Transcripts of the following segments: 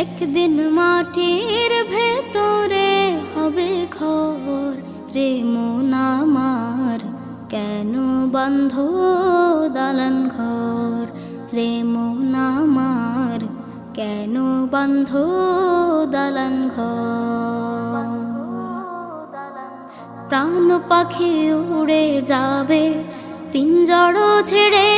একদিন মাটির ভেতরে হবে ঘর রে মন আমার। কেন বন্ধ দালান ঘর রে মন আমার? কেন বন্ধ দালান ঘর? প্রাণ পাখি উড়ে যাবে পিঞ্জড় ছেড়ে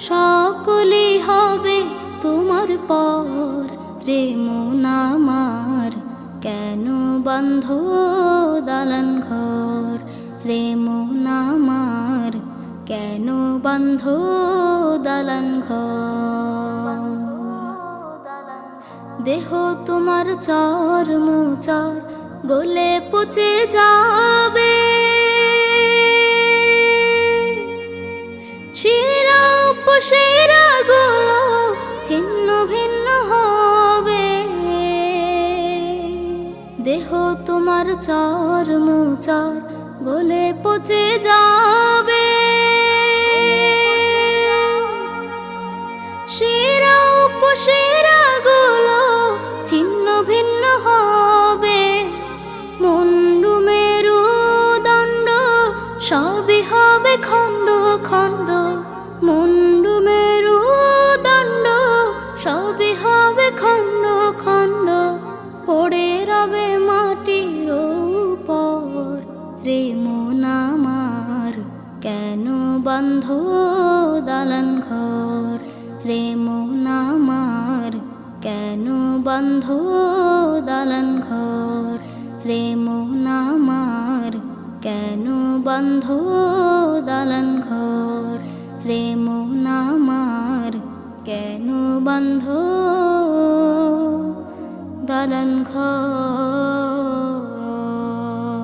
সকলে হবে তোমার পর। রে মন কেন বন্ধ দালান ঘর? রে মন কেন বন্ধ দালান ঘর? দেহ তোমার চর মোচর গলে পচে যাবে উপশিরা গুলো ছিন্ন ভিন্ন হবে। দেহ তোমার চর মোচর গলে পচে যাবে। শিরা উপশিরা গুলো ছিন্ন ভিন্ন হবে। মুন্ডু মেরু দণ্ড সবই হবে খণ্ড খণ্ড। মুন্ডু মেরু দণ্ড, সবই হবে খণ্ড খণ্ড। পড়ে রবে মাটির উপর। রে মন আমার, কেন বন্ধ দালান ঘর? রে মন কেন বন্ধ দালান ঘর? রে মন আমার, কেন বন্ধ দালান ঘর? কেন বন্ধ? দালান ঘর